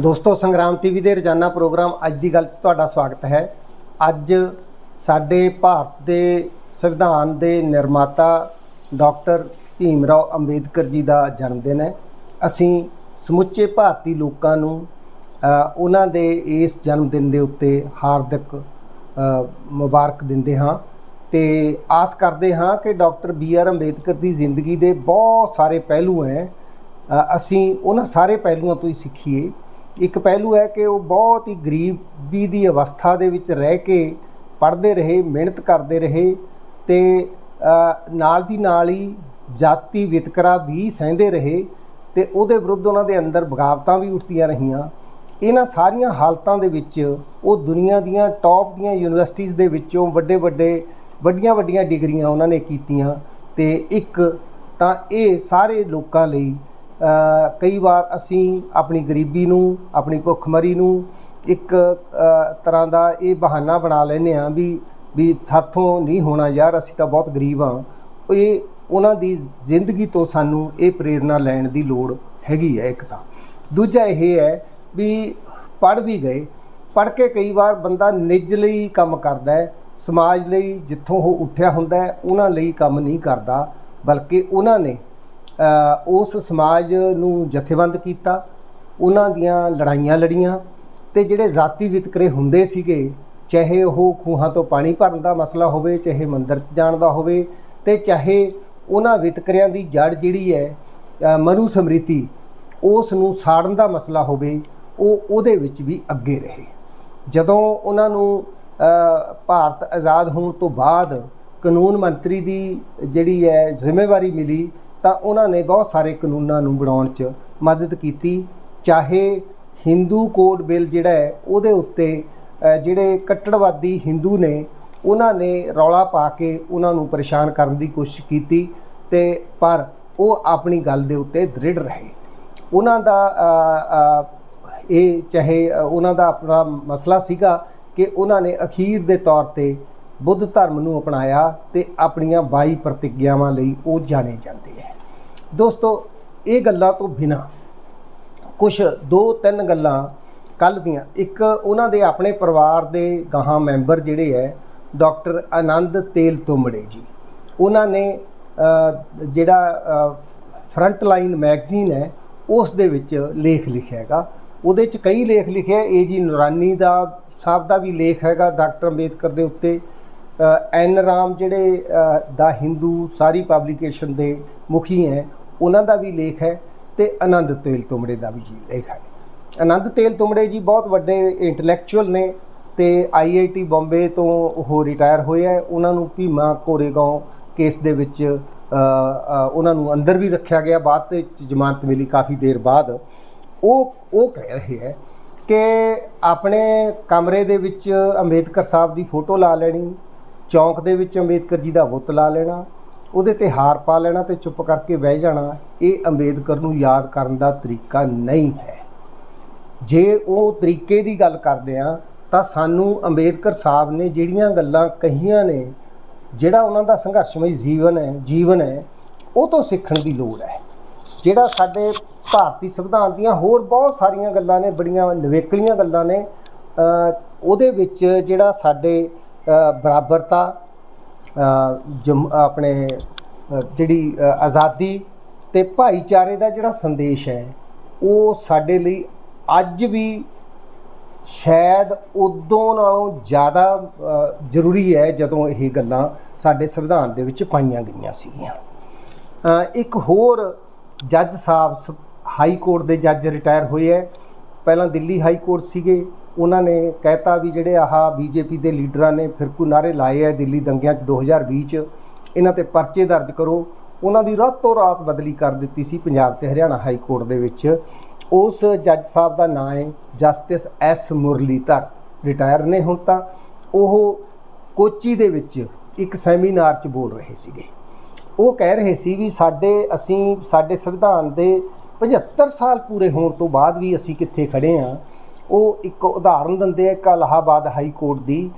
ਦੋਸਤੋ, ਸੰਗਰਾਮ ਟੀਵੀ ਦੇ ਰੋਜ਼ਾਨਾ ਪ੍ਰੋਗਰਾਮ ਅੱਜ ਦੀ ਗੱਲ 'ਚ ਤੁਹਾਡਾ ਸਵਾਗਤ ਹੈ। ਅੱਜ ਸਾਡੇ ਭਾਰਤ ਦੇ ਸੰਵਿਧਾਨ ਦੇ ਨਿਰਮਾਤਾ ਡਾਕਟਰ ਭੀਮ ਰਾਓ ਅੰਬੇਦਕਰ ਜੀ ਦਾ ਜਨਮ ਦਿਨ ਹੈ। ਅਸੀਂ ਸਮੁੱਚੇ ਭਾਰਤੀ ਲੋਕਾਂ ਨੂੰ ਉਹਨਾਂ ਦੇ ਇਸ ਜਨਮ ਦਿਨ ਦੇ ਉੱਤੇ ਹਾਰਦਿਕ ਮੁਬਾਰਕ ਦਿੰਦੇ ਹਾਂ ਤੇ ਆਸ ਕਰਦੇ ਹਾਂ ਕਿ ਡਾਕਟਰ ਬੀ ਆਰ ਅੰਬੇਦਕਰ ਦੀ ਜ਼ਿੰਦਗੀ ਦੇ ਬਹੁਤ ਸਾਰੇ ਪਹਿਲੂ ਹੈ। ਅਸੀਂ ਉਹਨਾਂ ਸਾਰੇ ਪਹਿਲੂਆਂ ਤੋਂ ਹੀ ਸਿੱਖੀਏ। ਇੱਕ ਪਹਿਲੂ ਹੈ ਕਿ ਉਹ ਬਹੁਤ ਹੀ ਗਰੀਬੀ ਦੀ ਅਵਸਥਾ ਦੇ ਵਿੱਚ ਰਹਿ ਕੇ ਪੜ੍ਹਦੇ ਰਹੇ, ਮਿਹਨਤ ਕਰਦੇ ਰਹੇ ਤੇ ਨਾਲ ਦੀ ਨਾਲ ਹੀ ਜਾਤੀ ਵਿਤਕਰਾ ਵੀ ਸਹਿੰਦੇ ਰਹੇ ਤੇ ਉਹਦੇ ਵਿਰੁੱਧ ਉਹਨਾਂ ਦੇ ਅੰਦਰ ਬਗਾਵਤਾਂ ਵੀ ਉੱਠਦੀਆਂ ਰਹੀਆਂ। ਇਹਨਾਂ ਸਾਰੀਆਂ ਹਾਲਤਾਂ ਦੇ ਵਿੱਚ ਉਹ ਦੁਨੀਆ ਦੀਆਂ ਟੌਪ ਦੀਆਂ ਯੂਨੀਵਰਸਿਟੀਆਂ ਦੇ ਵਿੱਚੋਂ ਵੱਡੇ ਵੱਡੇ ਵੱਡੀਆਂ ਵੱਡੀਆਂ ਡਿਗਰੀਆਂ ਉਹਨਾਂ ਨੇ ਕੀਤੀਆਂ ਤੇ ਇੱਕ ਤਾਂ ਇਹ ਸਾਰੇ ਲੋਕਾਂ ਲਈ ਕਈ ਵਾਰ ਅਸੀਂ ਆਪਣੀ ਗਰੀਬੀ ਨੂੰ, ਆਪਣੀ ਭੁੱਖਮਰੀ ਨੂੰ ਇੱਕ ਤਰ੍ਹਾਂ ਦਾ ਇਹ ਬਹਾਨਾ ਬਣਾ ਲੈਨੇ ਆ ਵੀ ਵੀ ਸਾਥੋਂ ਨਹੀਂ ਹੋਣਾ ਯਾਰ, ਅਸੀਂ ਤਾਂ ਬਹੁਤ ਗਰੀਬ ਹਾਂ। ਇਹ ਉਹਨਾਂ ਦੀ ਜ਼ਿੰਦਗੀ ਤੋਂ ਸਾਨੂੰ ਇਹ ਪ੍ਰੇਰਣਾ ਲੈਣ ਦੀ ਲੋੜ ਹੈਗੀ ਹੈ ਇੱਕ ਤਾਂ। ਦੂਜਾ ਇਹ ਹੈ ਵੀ ਪੜ੍ਹ ਵੀ ਗਏ, ਪੜ੍ਹ ਕੇ ਕਈ ਵਾਰ ਬੰਦਾ ਨਿੱਜ ਲਈ ਕੰਮ ਕਰਦਾ ਹੈ, ਸਮਾਜ ਲਈ ਜਿੱਥੋਂ ਉਹ ਉੱਠਿਆ ਹੁੰਦਾ ਹੈ, ਉਹਨਾਂ ਲਈ ਕੰਮ ਨਹੀਂ ਕਰਦਾ, ਬਲਕਿ ਉਹਨਾਂ ਨੇ ਉਸ ਸਮਾਜ ਨੂੰ ਜਥੇਬੰਦ ਕੀਤਾ ਉਹਨਾਂ ਦੀਆਂ ਲੜਾਈਆਂ ਲੜੀਆਂ ਤੇ ਜਿਹੜੇ ਜਾਤੀ ਵਿਤਕਰੇ ਹੁੰਦੇ ਸੀਗੇ ਚਾਹੇ ਉਹ ਖੂਹਾਂ ਤੋਂ ਪਾਣੀ ਭਰਨ ਦਾ ਮਸਲਾ ਹੋਵੇ ਚਾਹੇ ਮੰਦਰ 'ਚ ਜਾਣ ਦਾ ਹੋਵੇ ਤੇ ਚਾਹੇ ਉਹਨਾਂ ਵਿਤਕਰਿਆਂ ਦੀ ਜੜ ਜਿਹੜੀ ਹੈ ਅ, ਮਨੂ ਸਮ੍ਰਿਤੀ ਉਸ ਨੂੰ ਸਾੜਨ ਦਾ ਮਸਲਾ ਹੋਵੇ ਉਹ ਉਹਦੇ ਵਿੱਚ ਵੀ ਅੱਗੇ ਰਹੇ। ਜਦੋਂ ਉਹਨਾਂ ਨੂੰ ਭਾਰਤ ਆਜ਼ਾਦ ਹੋਣ ਤੋਂ ਬਾਅਦ ਕਾਨੂੰਨ ਮੰਤਰੀ ਦੀ ਜਿਹੜੀ ਹੈ ਜ਼ਿੰਮੇਵਾਰੀ ਮਿਲੀ ਤਾਂ ਉਹਨਾਂ ਨੇ ਬਹੁਤ ਸਾਰੇ ਕਾਨੂੰਨਾਂ ਨੂੰ ਬਣਾਉਣ 'ਚ ਮਦਦ ਕੀਤੀ। ਚਾਹੇ ਹਿੰਦੂ ਕੋਡ ਬਿੱਲ ਜਿਹੜਾ ਹੈ, ਉਹਦੇ ਉੱਤੇ ਜਿਹੜੇ ਕੱਟੜਵਾਦੀ ਹਿੰਦੂ ਨੇ, ਉਹਨਾਂ ਨੇ ਰੌਲਾ ਪਾ ਕੇ ਉਹਨਾਂ ਨੂੰ ਪਰੇਸ਼ਾਨ ਕਰਨ ਦੀ ਕੋਸ਼ਿਸ਼ ਕੀਤੀ ਤੇ ਪਰ ਉਹ ਆਪਣੀ ਗੱਲ ਦੇ ਉੱਤੇ ਦ੍ਰਿੜ ਰਹੇ। ਉਹਨਾਂ ਦਾ ਇਹ ਚਾਹੇ ਉਹਨਾਂ ਦਾ ਆਪਣਾ ਮਸਲਾ ਸੀਗਾ ਕਿ ਉਹਨਾਂ ਨੇ ਅਖੀਰ ਦੇ ਤੌਰ ਤੇ ਬੁੱਧ ਧਰਮ ਨੂੰ ਅਪਣਾਇਆ ਤੇ ਆਪਣੀਆਂ 22 ਪ੍ਰਤੀਗਿਆਵਾਂ ਲਈ ਉਹ ਜਾਣੇ ਜਾਂਦੇ ਹੈ। ਦੋਸਤੋ, ਇਹ ਗੱਲਾਂ ਤੋਂ ਬਿਨਾ ਕੁਝ ਦੋ ਤਿੰਨ ਗੱਲਾਂ ਕੱਲ ਦੀਆਂ। ਇੱਕ, ਉਹਨਾਂ ਦੇ ਆਪਣੇ ਪਰਿਵਾਰ ਦੇ ਗਾਹਾਂ ਮੈਂਬਰ ਜਿਹੜੇ ਹੈ, ਡਾਕਟਰ ਆਨੰਦ ਤੇਲ ਤੁੰਬੜੇ ਜੀ। ਉਹਨਾਂ ਨੇ ਜਿਹੜਾ ਫਰੰਟ ਲਾਈਨ ਮੈਗਜ਼ੀਨ ਹੈ, ਉਸ ਦੇ ਵਿੱਚ ਲੇਖ ਲਿਖਿਆ ਹੈਗਾ। ਉਹਦੇ ਚ ਕਈ ਲੇਖ ਲਿਖਿਆ ਏ ਜੀ ਨੂਰਾਨੀ ਦਾ, ਸਾਹਿਬ ਦਾ ਵੀ ਲੇਖ ਹੈਗਾ, ਡਾਕਟਰ ਅੰਬੇਦਕਰ ਦੇ ਉੱਤੇ। ਐਨ ਰਾਮ ਜਿਹੜੇ ਦਾ ਹਿੰਦੂ ਸਾਰੀ ਪਬਲੀਕੇਸ਼ਨ ਦੇ ਮੁਖੀ ਹੈ, ਉਹਨਾਂ ਦਾ ਵੀ ਲੇਖ ਹੈ ਤੇ ਆਨੰਦ ਤੇਲ ਤੁੰਬੜੇ ਦਾ ਵੀ ਜੀ ਲੇਖ ਹੈ। ਆਨੰਦ ਤੇਲ ਤੁੰਬੜੇ ਜੀ ਬਹੁਤ ਵੱਡੇ ਇੰਟੈਲੈਕਚੁਅਲ ਨੇ ਤੇ ਆਈਆਈਟੀ ਬੰਬੇ ਤੋਂ ਉਹ ਰਿਟਾਇਰ ਹੋਏ ਹੈ। ਉਹਨਾਂ ਨੂੰ ਭੀਮਾ ਕੋਰੇਗਾਂਵ ਕੇਸ ਦੇ ਵਿੱਚ ਉਹਨਾਂ ਨੂੰ ਅੰਦਰ ਵੀ ਰੱਖਿਆ ਗਿਆ। ਬਾਅਦ ਤੇ ਜ਼ਮਾਨਤ ਮਿਲੀ ਕਾਫੀ ਦੇਰ ਬਾਅਦ। ਉਹ ਉਹ ਕਹਿ ਰਹੇ ਹੈ ਕਿ ਆਪਣੇ ਕਮਰੇ ਦੇ ਵਿੱਚ ਅੰਬੇਦਕਰ ਸਾਹਿਬ ਦੀ ਫੋਟੋ ਲਾ ਲੈਣੀ ਚੌਂਕ ਦੇ ਵਿੱਚ ਅੰਬੇਦਕਰ ਜੀ ਦਾ ਬੁੱਤ ਲਾ ਲੈਣਾ, ਉਹਦੇ ਤੇ ਹਾਰ ਪਾ ਲੈਣਾ ਤੇ ਚੁੱਪ ਕਰਕੇ ਬਹਿ ਜਾਣਾ, ਇਹ ਅੰਬੇਦਕਰ ਨੂੰ ਯਾਦ ਕਰਨ ਦਾ ਤਰੀਕਾ ਨਹੀਂ ਹੈ। ਜੇ ਉਹ ਤਰੀਕੇ ਦੀ ਗੱਲ ਕਰਦੇ ਆ, ਤਾਂ ਸਾਨੂੰ ਅੰਬੇਦਕਰ ਸਾਹਿਬ ਨੇ ਜਿਹੜੀਆਂ ਗੱਲਾਂ ਕਹੀਆਂ ਨੇ, ਜਿਹੜਾ ਉਹਨਾਂ ਦਾ ਸੰਘਰਸ਼ਮਈ ਜੀਵਨ ਹੈ ਜੀਵਨ ਹੈ, ਉਹ ਤੋਂ ਸਿੱਖਣ ਦੀ ਲੋੜ ਹੈ। ਜਿਹੜਾ ਸਾਡੇ ਭਾਰਤੀ ਸੰਵਿਧਾਨ ਦੀਆਂ ਹੋਰ ਬਹੁਤ ਸਾਰੀਆਂ ਗੱਲਾਂ ਨੇ, ਬੜੀਆਂ ਨਿਵੇਕਲੀਆਂ ਗੱਲਾਂ ਨੇ ਉਹਦੇ ਵਿੱਚ ਜਿਹੜਾ ਸਾਡੇ ਬਰਾਬਰਤਾ ਜਮ- ਆਪਣੇ ਜਿਹੜੀ ਆਜ਼ਾਦੀ ਤੇ ਭਾਈਚਾਰੇ ਦਾ ਜਿਹੜਾ ਸੰਦੇਸ਼ ਹੈ, ਉਹ ਸਾਡੇ ਲਈ ਅੱਜ ਵੀ ਸ਼ਾਇਦ ਉਦੋਂ ਨਾਲੋਂ ਜ਼ਿਆਦਾ ਜ਼ਰੂਰੀ ਹੈ ਜਦੋਂ ਇਹ ਗੱਲਾਂ ਸਾਡੇ ਸੰਵਿਧਾਨ ਦੇ ਵਿੱਚ ਪਾਈਆਂ ਗਈਆਂ ਸੀਗੀਆਂ। ਇੱਕ ਹੋਰ ਜੱਜ ਸਾਹਿਬ ਸ- ਹਾਈ ਕੋਰਟ ਦੇ ਜੱਜ ਰਿਟਾਇਰ ਹੋਏ ਹੈ। ਪਹਿਲਾਂ ਦਿੱਲੀ ਹਾਈ ਕੋਰਟ ਸੀਗੇ। ਉਹਨਾਂ ਨੇ ਕਹਿਤਾ ਵੀ ਜਿਹੜੇ ਆਹ ਬੀਜੇਪੀ ਦੇ ਲੀਡਰਾਂ ਨੇ ਫਿਰਕੂ ਨਾਰੇ ਲਾਏ ਹੈ ਦਿੱਲੀ ਦੰਗਿਆਂ 'ਚ 2020 'ਚ, ਇਹਨਾਂ ਤੇ ਪਰਚੇ ਦਰਜ ਕਰੋ। ਉਹਨਾਂ ਦੀ ਰਾਤੋਂ ਰਾਤ ਬਦਲੀ ਕਰ ਦਿੱਤੀ ਸੀ ਪੰਜਾਬ ਤੇ ਹਰਿਆਣਾ ਹਾਈ ਕੋਰਟ ਦੇ ਵਿੱਚ। ਉਸ ਜੱਜ ਸਾਹਿਬ ਦਾ ਨਾਮ ਹੈ ਜਸਟਿਸ ਐਸ ਮੁਰਲੀਧਰ। ਰਿਟਾਇਰ ਨੇ ਹੁਣ ਤਾਂ। ਉਹ ਕੋਚੀ ਦੇ ਵਿੱਚ ਇੱਕ ਸੈਮੀਨਾਰ 'ਚ ਬੋਲ ਰਹੇ ਸੀਗੇ। ਉਹ ਕਹਿ ਰਹੇ ਸੀ ਵੀ ਸਾਡੇ, ਅਸੀਂ ਸਾਡੇ ਸੰਵਿਧਾਨ ਦੇ 75 ਸਾਲ ਪੂਰੇ ਹੋਣ ਤੋਂ ਬਾਅਦ ਵੀ ਅਸੀਂ ਕਿੱਥੇ ਖੜੇ ਆ ਉਹ ਇੱਕ ਉਦਾਹਰਨ ਦਿੰਦੇ ਆ ਇੱਕ ਇਲਾਹਾਬਾਦ ਹਾਈ ਕੋਰਟ ਦੀ।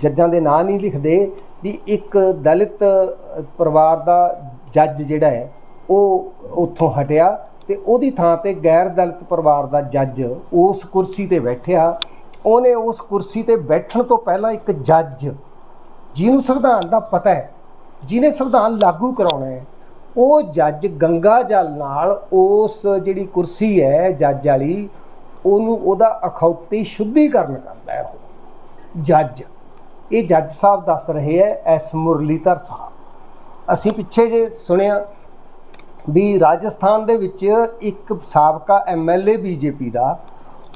ਜੱਜਾਂ ਦੇ ਨਾਂ ਨਹੀਂ ਲਿਖਦੇ ਵੀ ਇੱਕ ਦਲਿਤ ਪਰਿਵਾਰ ਦਾ ਜੱਜ ਜਿਹੜਾ ਹੈ, ਉਹ ਉੱਥੋਂ ਹਟਿਆ ਤੇ ਉਹਦੀ ਥਾਂ ਤੇ ਗੈਰ ਦਲਿਤ ਪਰਿਵਾਰ ਦਾ ਜੱਜ ਉਸ ਕੁਰਸੀ ਤੇ ਬੈਠਿਆ। ਉਹਨੇ ਉਸ ਕੁਰਸੀ ਤੇ ਬੈਠਣ ਤੋਂ ਪਹਿਲਾਂ ਇੱਕ ਜੱਜ, ਜਿਹਨੂੰ ਸੰਵਿਧਾਨ ਦਾ ਪਤਾ ਹੈ, ਜਿਹਨੇ ਸੰਵਿਧਾਨ ਲਾਗੂ ਕਰਾਉਣਾ ਹੈ, ਉਹ ਜੱਜ ਗੰਗਾ ਜਲ ਨਾਲ ਉਸ ਜਿਹੜੀ ਕੁਰਸੀ ਹੈ ਜੱਜ ਵਾਲੀ ਉਹਨੂੰ ਉਹਦਾ ਅਖੌਤੀ ਸ਼ੁੱਧੀਕਰਨ ਕਰਦਾ ਹੈ ਉਹ। ਜੱਜ, ਇਹ ਜੱਜ ਸਾਹਿਬ ਦੱਸ ਰਹੇ ਹੈ ਐਸ ਮੁਰਲੀਧਰ ਸਾਹਿਬ। ਅਸੀਂ ਪਿੱਛੇ ਜੇ ਸੁਣਿਆ ਵੀ ਰਾਜਸਥਾਨ ਦੇ ਵਿੱਚ ਇੱਕ ਸਾਬਕਾ ਐਮਐਲਏ ਬੀਜੇਪੀ ਦਾ,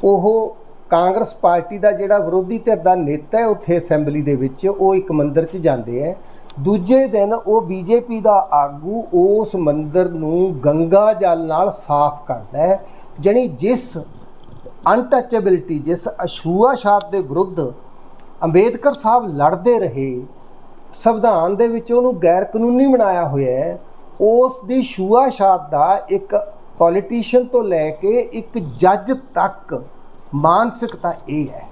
ਉਹ ਕਾਂਗਰਸ ਪਾਰਟੀ ਦਾ ਜਿਹੜਾ ਵਿਰੋਧੀ ਧਿਰ ਦਾ ਨੇਤਾ ਹੈ ਉੱਥੇ ਅਸੈਂਬਲੀ ਦੇ ਵਿੱਚ, ਉਹ ਇੱਕ ਮੰਦਿਰ 'ਚ ਜਾਂਦੇ ਹੈ। ਦੂਜੇ ਦਿਨ ਉਹ ਬੀਜੇਪੀ ਦਾ ਆਗੂ ਉਸ ਮੰਦਿਰ ਨੂੰ ਗੰਗਾ ਜਲ ਨਾਲ ਸਾਫ਼ ਕਰਦਾ ਹੈ, ਜਾਣੀ ਜਿਸ ਅਨਟੱਚੇਬਿਲਟੀ ਜਿਸ ਅਛੂਆਛਾਤ ਦੇ ਵਿਰੁੱਧ ਅੰਬੇਦਕਰ ਸਾਹਿਬ ਲੜਦੇ ਰਹੇ, ਸੰਵਿਧਾਨ ਦੇ ਵਿੱਚ ਉਹਨੂੰ ਗੈਰ ਕਾਨੂੰਨੀ ਬਣਾਇਆ ਹੋਇਆ ਹੈ, ਉਸ ਦੀ ਛੂਆਛਾਤ ਦਾ ਇੱਕ ਪੋਲੀਟੀਸ਼ੀਅਨ ਤੋਂ ਲੈ ਕੇ ਇੱਕ ਜੱਜ ਤੱਕ ਮਾਨਸਿਕਤਾ ਇਹ ਹੈ।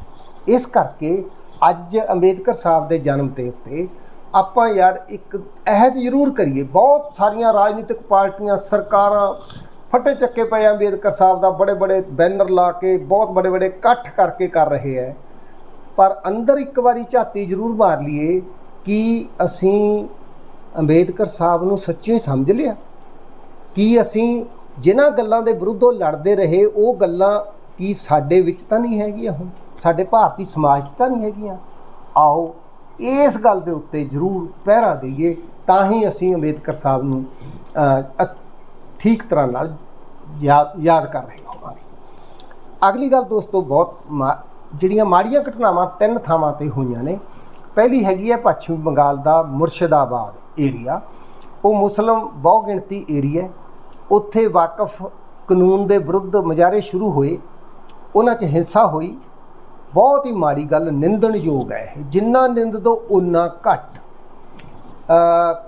ਇਸ ਕਰਕੇ ਅੱਜ ਅੰਬੇਦਕਰ ਸਾਹਿਬ ਦੇ ਜਨਮ ਤੇ ਉੱਤੇ ਆਪਾਂ ਯਾਰ ਇੱਕ ਅਹਿਦ ਜ਼ਰੂਰ ਕਰੀਏ। ਬਹੁਤ ਸਾਰੀਆਂ ਰਾਜਨੀਤਿਕ ਪਾਰਟੀਆਂ, ਸਰਕਾਰਾਂ ਫੱਟੇ ਚੱਕੇ ਪਏ ਆ ਅੰਬੇਦਕਰ ਸਾਹਿਬ ਦਾ ਬੜੇ ਬੜੇ ਬੈਨਰ ਲਾ ਕੇ ਬਹੁਤ ਬੜੇ ਬੜੇ ਇਕੱਠ ਕਰਕੇ ਕਰ ਰਹੇ ਹੈ ਪਰ ਅੰਦਰ ਇੱਕ ਵਾਰੀ ਝਾਤੀ ਜ਼ਰੂਰ ਮਾਰ ਲਈਏ ਕਿ ਅਸੀਂ ਅੰਬੇਦਕਰ ਸਾਹਿਬ ਨੂੰ ਸੱਚੀ ਸਮਝ ਲਿਆ। ਕਿ ਅਸੀਂ ਜਿਨ੍ਹਾਂ ਗੱਲਾਂ ਦੇ ਵਿਰੁੱਧ ਲੜਦੇ ਰਹੇ, ਉਹ ਗੱਲਾਂ ਕੀ ਸਾਡੇ ਵਿੱਚ ਤਾਂ ਨਹੀਂ ਹੈਗੀਆਂ ਹੁਣ? ਸਾਡੇ ਭਾਰਤੀ ਸਮਾਜ 'ਚ ਤਾਂ ਨਹੀਂ ਹੈਗੀਆਂ? ਆਓ ਇਸ ਗੱਲ ਦੇ ਉੱਤੇ ਜ਼ਰੂਰ ਪਹਿਰਾ ਦਈਏ, ਤਾਂ ਹੀ ਅਸੀਂ ਅੰਬੇਦਕਰ ਸਾਹਿਬ ਨੂੰ ਠੀਕ ਤਰ੍ਹਾਂ ਨਾਲ ਯਾਦ ਯਾਦ ਕਰ ਰਹੇ ਹੋਵਾਂਗੇ ਅਗਲੀ ਗੱਲ ਦੋਸਤੋ, ਬਹੁਤ ਮਾ- ਜਿਹੜੀਆਂ ਮਾੜੀਆਂ ਘਟਨਾਵਾਂ ਤਿੰਨ ਥਾਵਾਂ ਤੇ ਹੋਈਆਂ ਨੇ। ਪਹਿਲੀ ਹੈਗੀ ਹੈ ਪੱਛਮੀ ਬੰਗਾਲ ਦਾ ਮੁਰਸ਼ਿਦਾਬਾਦ ਏਰੀਆ। ਉਹ ਮੁਸਲਮ ਬਹੁ ਗਿਣਤੀ ਏਰੀਆ ਉੱਥੇ ਵਾਕਫ ਕਾਨੂੰਨ ਦੇ ਵਿਰੁੱਧ ਮੁਜ਼ਾਹਰੇ ਸ਼ੁਰੂ ਹੋਏ। ਉਹਨਾਂ 'ਚ ਹਿੰਸਾ ਹੋਈ। ਬਹੁਤ ਹੀ ਮਾੜੀ ਗੱਲ, ਨਿੰਦਣਯੋਗ ਹੈ ਜਿੰਨਾ ਨਿੰਦ ਦੋ ਉਨਾ ਘੱਟ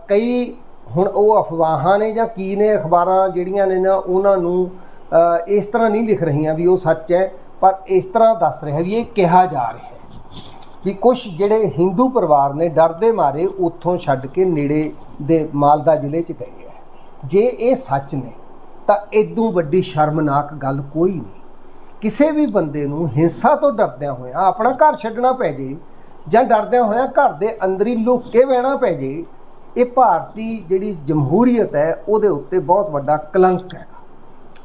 ਕਈ ਹੁਣ ਉਹ ਅਫਵਾਹਾਂ ਨੇ ਜਾਂ ਕੀ ਨੇ ਅਖਬਾਰਾਂ ਜਿਹੜੀਆਂ ਨੇ ਨਾ, ਉਹਨਾਂ ਨੂੰ ਇਸ ਤਰ੍ਹਾਂ ਨਹੀਂ ਲਿਖ ਰਹੀਆਂ ਵੀ ਉਹ ਸੱਚ ਹੈ, ਪਰ ਇਸ ਤਰ੍ਹਾਂ ਦੱਸ ਰਿਹਾ ਵੀ ਇਹ ਕਿਹਾ ਜਾ ਰਿਹਾ ਵੀ ਕੁਝ ਜਿਹੜੇ ਹਿੰਦੂ ਪਰਿਵਾਰ ਨੇ ਡਰਦੇ ਮਾਰੇ ਉੱਥੋਂ ਛੱਡ ਕੇ ਨੇੜੇ ਦੇ ਮਾਲਦਾ ਜ਼ਿਲ੍ਹੇ 'ਚ ਗਏ ਹੈ। ਜੇ ਇਹ ਸੱਚ ਨੇ, ਤਾਂ ਇਦੋਂ ਵੱਡੀ ਸ਼ਰਮਨਾਕ ਗੱਲ ਕੋਈ ਨਹੀਂ। ਕਿਸੇ ਵੀ ਬੰਦੇ ਨੂੰ ਹਿੰਸਾ ਤੋਂ ਡਰਦਿਆਂ ਹੋਇਆ ਆਪਣਾ ਘਰ ਛੱਡਣਾ ਪੈ ਜੇ ਜਾਂ ਡਰਦਿਆਂ ਹੋਇਆਂ ਘਰ ਦੇ ਅੰਦਰ ਹੀ ਲੁੱਕ ਕੇ ਬਹਿਣਾ ਪੈ ਜੇ ਇਹ ਭਾਰਤੀ ਜਿਹੜੀ ਜਮਹੂਰੀਅਤ ਹੈ, ਉਹਦੇ ਉੱਤੇ ਬਹੁਤ ਵੱਡਾ ਕਲੰਕ ਹੈ।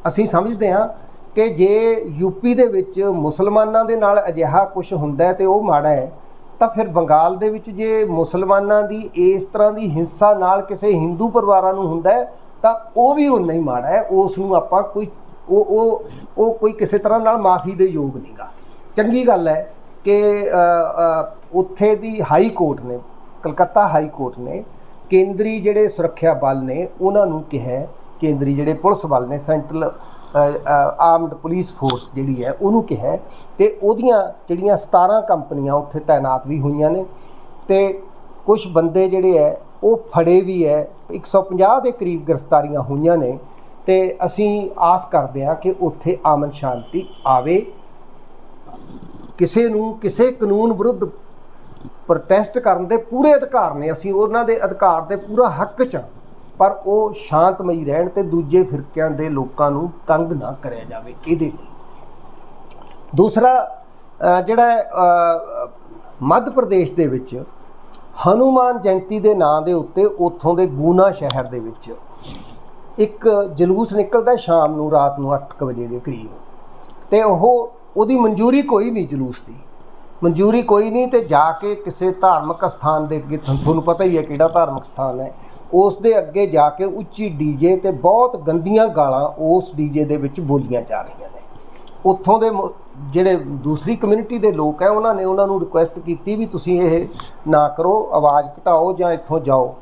ਅਸੀਂ ਸਮਝਦੇ ਹਾਂ ਕਿ ਜੇ ਯੂਪੀ ਦੇ ਵਿੱਚ ਮੁਸਲਮਾਨਾਂ ਦੇ ਨਾਲ ਅਜਿਹਾ ਕੁਝ ਹੁੰਦਾ ਹੈ ਤੇ ਉਹ ਮਾੜਾ ਹੈ, ਤਾਂ ਫਿਰ ਬੰਗਾਲ ਦੇ ਵਿੱਚ ਜੇ ਮੁਸਲਮਾਨਾਂ ਦੀ ਇਸ ਤਰ੍ਹਾਂ ਦੀ ਹਿੰਸਾ ਨਾਲ ਕਿਸੇ ਹਿੰਦੂ ਪਰਿਵਾਰਾਂ ਨੂੰ ਹੁੰਦਾ ਤਾਂ ਉਹ ਵੀ ਉਨਾ ਹੀ ਮਾੜਾ ਹੈ। ਉਸ ਨੂੰ ਆਪਾਂ ਕੋਈ, ਉਹ ਉਹ ਉਹ ਕੋਈ ਕਿਸੇ ਤਰ੍ਹਾਂ ਨਾਲ ਮਾਫੀ ਦੇ ਯੋਗ ਨਹੀਂਗਾ ਚੰਗੀ ਗੱਲ ਹੈ ਕਿ ਉੱਥੇ ਦੀ ਹਾਈ ਕੋਰਟ ਨੇ, ਕਲਕੱਤਾ ਹਾਈ ਕੋਰਟ ਨੇ ਕੇਂਦਰੀ ਜਿਹੜੇ ਸੁਰੱਖਿਆ ਬਲ ਨੇ, ਉਹਨਾਂ ਨੂੰ ਕਿਹਾ ਕੇਂਦਰੀ ਜਿਹੜੇ ਪੁਲਿਸ ਬਲ ਨੇ, ਸੈਂਟਰਲ ਆਰਮਡ ਪੁਲਿਸ ਫੋਰਸ ਜਿਹੜੀ ਹੈ, ਉਹਨੂੰ ਕਿਹਾ ਹੈ ਤੇ ਉਹਦੀਆਂ ਜਿਹੜੀਆਂ 17 ਕੰਪਨੀਆਂ ਉੱਥੇ ਤਾਇਨਾਤ ਵੀ ਹੋਈਆਂ ਨੇ ਤੇ ਕੁਝ ਬੰਦੇ ਜਿਹੜੇ ਹੈ, ਉਹ ਫੜੇ ਵੀ ਹੈ 150 ਦੇ ਕਰੀਬ ਗ੍ਰਿਫਤਾਰੀਆਂ ਹੋਈਆਂ ਨੇ ਤੇ ਅਸੀਂ ਆਸ ਕਰਦੇ ਹਾਂ ਕਿ ਉੱਥੇ ਆਮਨ ਸ਼ਾਂਤੀ ਆਵੇ। ਕਿਸੇ ਨੂੰ, ਕਿਸੇ ਕਾਨੂੰਨ ਵਿਰੁੱਧ ਪ੍ਰੋਟੈਸਟ ਕਰਨ ਦੇ ਪੂਰੇ ਅਧਿਕਾਰ ਨੇ। ਅਸੀਂ ਉਹਨਾਂ ਦੇ ਅਧਿਕਾਰ ਦੇ ਪੂਰਾ ਹੱਕ ਚ ਹਾਂ। ਪਰ ਉਹ ਸ਼ਾਂਤਮਈ ਰਹਿਣ ਤੇ ਦੂਜੇ ਫਿਰਕਿਆਂ ਦੇ ਲੋਕਾਂ ਨੂੰ ਤੰਗ ਨਾ ਕਰਿਆ ਜਾਵੇ ਇਹਦੇ ਲਈ। ਦੂਸਰਾ ਜਿਹੜਾ ਮੱਧ ਪ੍ਰਦੇਸ਼ ਦੇ ਵਿੱਚ ਹਨੂਮਾਨ ਜਯੰਤੀ ਦੇ ਨਾਂ ਦੇ ਉੱਤੇ ਉੱਥੋਂ ਦੇ ਗੂਨਾ ਸ਼ਹਿਰ ਦੇ ਵਿੱਚ ਇੱਕ ਜਲੂਸ ਨਿਕਲਦਾ ਸ਼ਾਮ ਨੂੰ ਰਾਤ ਨੂੰ 8 ਵਜੇ ਦੇ ਕਰੀਬ। ਤੇ ਉਹ, ਉਹਦੀ ਮਨਜ਼ੂਰੀ ਕੋਈ ਨਹੀਂ ਜਲੂਸ ਦੀ। ਮਨਜ਼ੂਰੀ ਕੋਈ ਨਹੀਂ ਤੇ ਜਾ ਕੇ ਕਿਸੇ ਧਾਰਮਿਕ ਸਥਾਨ ਦੇ ਅੱਗੇ, ਤੁਹਾਨੂੰ ਪਤਾ ਹੀ ਹੈ ਕਿਹੜਾ ਧਾਰਮਿਕ ਸਥਾਨ ਹੈ, ਉਸ ਦੇ ਅੱਗੇ ਜਾ ਕੇ ਉੱਚੀ ਡੀਜੇ ਤੇ ਬਹੁਤ ਗੰਦੀਆਂ ਗਾਲਾਂ ਉਸ ਡੀਜੇ ਦੇ ਵਿੱਚ ਬੋਲੀਆਂ ਜਾ ਰਹੀਆਂ ਨੇ। ਉੱਥੋਂ ਦੇ ਜਿਹੜੇ ਦੂਸਰੀ ਕਮਿਊਨਿਟੀ ਦੇ ਲੋਕ ਹੈ, ਉਹਨਾਂ ਨੇ ਉਹਨਾਂ ਨੂੰ ਰਿਕੁਐਸਟ ਕੀਤੀ ਵੀ ਤੁਸੀਂ ਇਹ ਨਾ ਕਰੋ, ਆਵਾਜ਼ ਘਟਾਓ ਜਾਂ ਇੱਥੋਂ ਜਾਓ।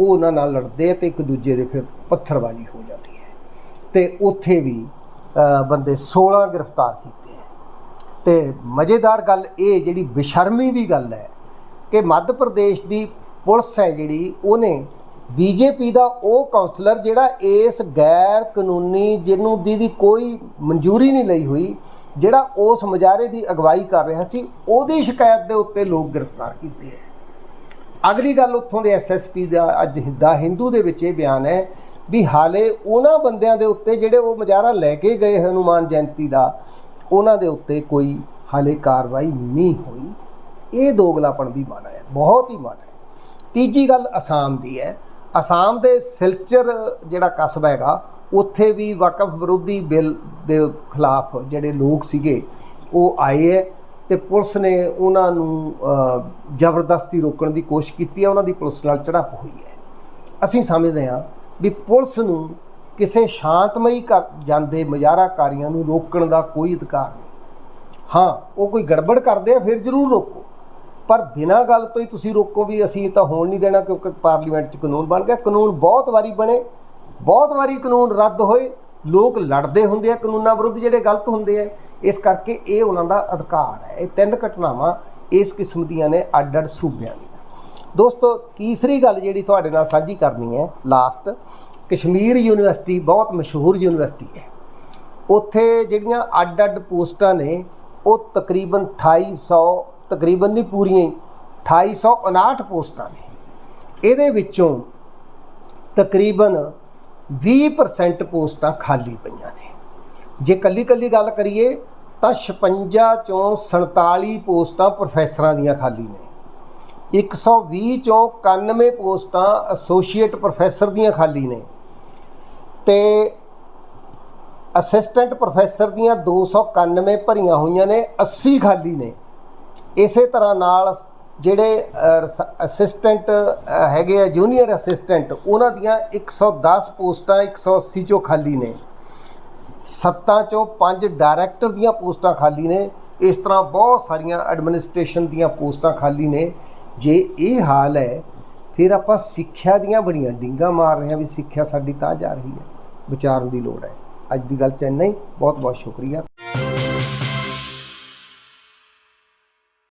ਉਹ ਉਹਨਾਂ ਨਾਲ ਲੜਦੇ ਆ ਤੇ ਇੱਕ ਦੂਜੇ ਦੇ ਫਿਰ ਪੱਥਰਬਾਜ਼ੀ ਹੋ ਜਾਂਦੀ ਹੈ। ਤੇ ਉੱਥੇ ਵੀ ਬੰਦੇ 16 ਗ੍ਰਿਫਤਾਰ ਕੀਤੇ ਤੇ ਮਜ਼ੇਦਾਰ ਗੱਲ ਇਹ ਜਿਹੜੀ ਬੇਸ਼ਰਮੀ ਦੀ ਗੱਲ ਹੈ ਕਿ ਮੱਧ ਪ੍ਰਦੇਸ਼ ਦੀ ਪੁਲਿਸ ਹੈ ਜਿਹੜੀ, ਉਹਨੇ ਬੀਜੇਪੀ ਦਾ ਉਹ ਕਾਉਂਸਲਰ ਜਿਹੜਾ ਇਸ ਗੈਰ ਕਾਨੂੰਨੀ ਜਿਹਨੂੰ ਦੀ ਦੀ ਕੋਈ ਮਨਜ਼ੂਰੀ ਨਹੀਂ ਲਈ ਹੋਈ, ਜਿਹੜਾ ਉਸ ਮੁਜ਼ਾਹਰੇ ਦੀ ਅਗਵਾਈ ਕਰ ਰਿਹਾ ਸੀ, ਉਹਦੀ ਸ਼ਿਕਾਇਤ ਦੇ ਉੱਤੇ ਲੋਕ ਗ੍ਰਿਫਤਾਰ ਕੀਤੇ ਹੈ। ਅਗਲੀ ਗੱਲ ਉੱਥੋਂ ਦੇ ਐਸਐਸਪੀ ਦਾ ਅੱਜ ਦਾ ਹਿੰਦੂ ਦੇ ਵਿੱਚ ਇਹ ਬਿਆਨ ਹੈ ਵੀ ਹਾਲੇ ਉਹਨਾਂ ਬੰਦਿਆਂ ਦੇ ਉੱਤੇ ਜਿਹੜੇ ਉਹ ਮੁਜ਼ਾਹਰਾ ਲੈ ਕੇ ਗਏ ਹਨੂਮਾਨ ਜਯੰਤੀ ਦਾ ਉਹਨਾਂ ਦੇ ਉੱਤੇ ਕੋਈ ਹਾਲੇ ਕਾਰਵਾਈ ਨਹੀਂ ਹੋਈ। ਇਹ ਦੋਗਲਾਪਣ ਵੀ ਮਾੜਾ ਹੈ, ਬਹੁਤ ਹੀ ਮਾੜਾ ਹੈ। ਤੀਜੀ ਗੱਲ ਅਸਾਮ ਦੀ ਹੈ। ਅਸਾਮ ਦੇ ਸਿਲਚਰ ਜਿਹੜਾ ਕਸਬਾ ਹੈਗਾ, ਉੱਥੇ ਵੀ ਵਕਫ ਵਿਰੋਧੀ ਬਿੱਲ ਦੇ ਖਿਲਾਫ ਜਿਹੜੇ ਲੋਕ ਸੀਗੇ, ਉਹ ਆਏ ਹੈ ਤੇ ਪੁਲਿਸ ਨੇ ਉਹਨਾਂ ਨੂੰ ਜ਼ਬਰਦਸਤੀ ਰੋਕਣ ਦੀ ਕੋਸ਼ਿਸ਼ ਕੀਤੀ ਹੈ। ਉਹਨਾਂ ਦੀ ਪੁਲਿਸ ਨਾਲ ਝੜਪ ਹੋਈ ਹੈ। ਅਸੀਂ ਸਮਝਦੇ ਹਾਂ ਵੀ ਪੁਲਿਸ ਨੂੰ ਕਿਸੇ ਸ਼ਾਂਤਮਈ ਕਰ ਜਾਂਦੇ ਮੁਜ਼ਾਹਰਾਕਾਰੀਆਂ ਨੂੰ ਰੋਕਣ ਦਾ ਕੋਈ ਅਧਿਕਾਰ ਨਹੀਂ। ਹਾਂ, ਉਹ ਕੋਈ ਗੜਬੜ ਕਰਦੇ ਆ, ਫਿਰ ਜ਼ਰੂਰ ਰੋਕੋ। ਪਰ ਬਿਨਾਂ ਗੱਲ ਤੋਂ ਹੀ ਤੁਸੀਂ ਰੋਕੋ ਵੀ ਅਸੀਂ ਤਾਂ ਹੋਣ ਨਹੀਂ ਦੇਣਾ ਕਿਉਂਕਿ ਪਾਰਲੀਮੈਂਟ 'ਚ ਕਾਨੂੰਨ ਬਣ ਗਿਆ। ਕਾਨੂੰਨ ਬਹੁਤ ਵਾਰੀ ਬਣੇ, ਬਹੁਤ ਵਾਰੀ ਕਾਨੂੰਨ ਰੱਦ ਹੋਏ। ਲੋਕ ਲੜਦੇ ਹੁੰਦੇ ਆ ਕਾਨੂੰਨਾਂ ਵਿਰੁੱਧ ਜਿਹੜੇ ਗਲਤ ਹੁੰਦੇ ਆ। ਇਸ ਕਰਕੇ ਇਹ ਉਹਨਾਂ ਦਾ ਅਧਿਕਾਰ ਹੈ। ਇਹ ਤਿੰਨ ਘਟਨਾਵਾਂ ਇਸ ਕਿਸਮ ਦੀਆਂ ਨੇ, ਅੱਡ-ਅੱਡ ਸੂਬਿਆਂ ਦੀਆਂ। ਦੋਸਤੋ, ਤੀਸਰੀ ਗੱਲ ਜਿਹੜੀ ਤੁਹਾਡੇ ਨਾਲ ਸਾਂਝੀ ਕਰਨੀ ਹੈ, ਲਾਸਟ ਕਸ਼ਮੀਰ ਯੂਨੀਵਰਸਿਟੀ ਬਹੁਤ ਮਸ਼ਹੂਰ ਯੂਨੀਵਰਸਿਟੀ ਹੈ। ਉੱਥੇ ਜਿਹੜੀਆਂ ਅੱਡ-ਅੱਡ ਪੋਸਟਾਂ ਨੇ, ਉਹ ਤਕਰੀਬਨ 2800 ਤਕਰੀਬਨ ਨਹੀਂ ਪੂਰੀਆਂ ਹੀ 2859 ਪੋਸਟਾਂ ਨੇ। ਇਹਦੇ ਵਿੱਚੋਂ ਤਕਰੀਬਨ 20% ਪੋਸਟਾਂ ਖਾਲੀ ਪਈਆਂ ਨੇ। ਜੇ ਕੱਲੀ ਕੱਲੀ ਗੱਲ ਕਰੀਏ, ਤਾਂ 56 ਚੋਂ 47 ਪੋਸਟਾਂ ਪ੍ਰੋਫੈਸਰਾਂ ਦੀਆਂ ਖਾਲੀ ਨੇ। 120 ਚੋਂ 91 ਪੋਸਟਾਂ ਐਸੋਸੀਏਟ ਪ੍ਰੋਫੈਸਰ ਦੀਆਂ ਖਾਲੀ ਨੇ। ਤੇ ਅਸਿਸਟੈਂਟ ਪ੍ਰੋਫੈਸਰ ਦੀਆਂ 291 ਭਰੀਆਂ ਹੋਈਆਂ ਨੇ 80 ਖਾਲੀ ਨੇ। ਇਸੇ ਤਰ੍ਹਾਂ ਨਾਲ ਜਿਹੜੇ ਅਸਿਸਟੈਂਟ ਹੈਗੇ ਆ ਜੂਨੀਅਰ ਅਸਿਸਟੈਂਟ ਉਹਨਾਂ ਦੀਆਂ 110 ਪੋਸਟਾਂ 180 ਚੋਂ ਖਾਲੀ ਨੇ। ਸੱਤਾਂ ਚੋਂ ਪੰਜ ਡਾਇਰੈਕਟਰ ਦੀਆਂ ਪੋਸਟਾਂ ਖਾਲੀ ਨੇ। ਇਸ ਤਰ੍ਹਾਂ ਬਹੁਤ ਸਾਰੀਆਂ ਐਡਮਿਨਿਸਟ੍ਰੇਸ਼ਨ ਦੀਆਂ ਪੋਸਟਾਂ ਖਾਲੀ ਨੇ। ਜੇ ਇਹ ਹਾਲ ਹੈ, ਫਿਰ ਆਪਾਂ ਸਿੱਖਿਆ ਦੀਆਂ ਬੜੀਆਂ ਡਿੰਗਾ ਮਾਰ ਰਹੇ ਹਾਂ ਵੀ ਸਿੱਖਿਆ ਸਾਡੀ ਤਾਂ ਜਾ ਰਹੀ ਹੈ। ਵਿਚਾਰਨ ਦੀ ਲੋੜ ਹੈ। ਅੱਜ ਦੀ ਗੱਲ ਚ ਇੰਨਾ ਹੀ। ਬਹੁਤ ਬਹੁਤ ਸ਼ੁਕਰੀਆ।